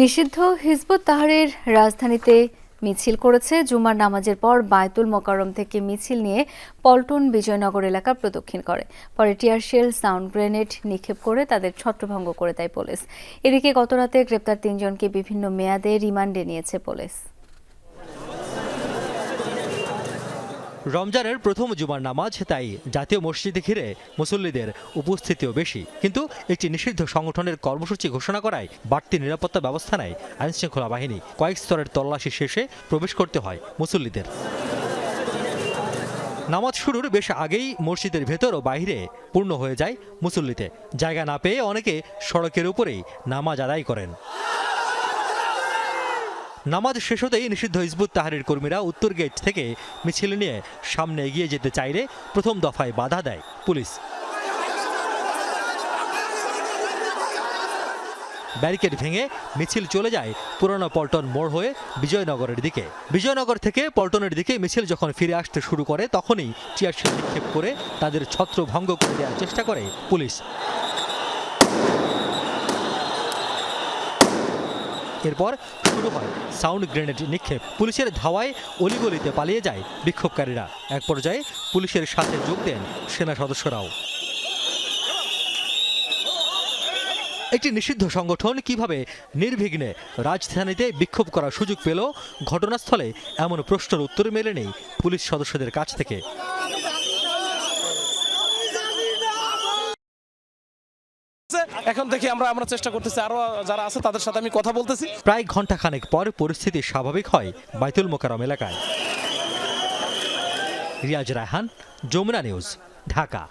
নিষিদ্ধ হিজবুত তাহারের রাজধানীতে মিছিল করেছে। জুমার নামাজের পর বায়তুল মোকারম থেকে মিছিল নিয়ে পল্টন বিজয়নগর এলাকা প্রদক্ষিণ করে। পরে টিয়ার শেল, সাউন্ড গ্রেনেড নিক্ষেপ করে তাদের ছত্রভঙ্গ করে দেয় পুলিশ। এদিকে গতরাতে গ্রেপ্তার তিনজনকে বিভিন্ন মেয়াদে রিমান্ডে নিয়েছে পুলিশ। রমজানের প্রথম জুমার নামাজ, তাই জাতীয় মসজিদে ঘিরে মুসল্লিদের উপস্থিতিও বেশি। কিন্তু একটি নিষিদ্ধ সংগঠনের কর্মসূচি ঘোষণা করায় বাড়তি নিরাপত্তা ব্যবস্থা নেয় আইনশৃঙ্খলা বাহিনী। কয়েক স্তরের তল্লাশি শেষে প্রবেশ করতে হয় মুসল্লিদের। নামাজ শুরুর বেশ আগেই মসজিদের ভেতর ও বাইরে পূর্ণ হয়ে যায় মুসল্লিতে। জায়গা না পেয়ে অনেকে সড়কের উপরেই নামাজ আদায় করেন। নামাজ শেষ হতেই নিষিদ্ধ হিজবুত তাহারির কর্মীরা উত্তর গেট থেকে মিছিল নিয়ে সামনে এগিয়ে যেতে চাইলে প্রথম দফায় বাধা দেয় পুলিশ। ব্যারিকেড ভেঙে মিছিল চলে যায় পুরনো পল্টন মোড় হয়ে বিজয়নগরের দিকে। বিজয়নগর থেকে পল্টনের দিকে মিছিল যখন ফিরে আসতে শুরু করে, তখনই টিয়ারশেল নিক্ষেপ করে তাদের ছত্র ভঙ্গ করে দেওয়ার চেষ্টা করে পুলিশ। এরপর শুরু হয় সাউন্ড গ্রেনেড নিক্ষেপ। পুলিশের ধাওয়ায় অলিগলিতে পালিয়ে যায় বিক্ষোভকারীরা। এক পর্যায়ে পুলিশের সাথে যোগ দেন সেনা সদস্যরাও। একটি নিষিদ্ধ সংগঠন কীভাবে নির্বিঘ্নে রাজধানীতে বিক্ষোভ করার সুযোগ পেল, ঘটনাস্থলে এমন প্রশ্নের উত্তর মেলেনি পুলিশ সদস্যদের কাছ থেকে। এখন দেখি আমরা আমরা চেষ্টা করতেছি আরও যারা আছে তাদের সাথে আমি কথা বলতেছি। প্রায় ঘণ্টা খানেক পর পরিস্থিতি স্বাভাবিক হয় বাইতুল মোকারম এলাকায়। রিয়াজ রায়হান, যমুনা নিউজ, ঢাকা।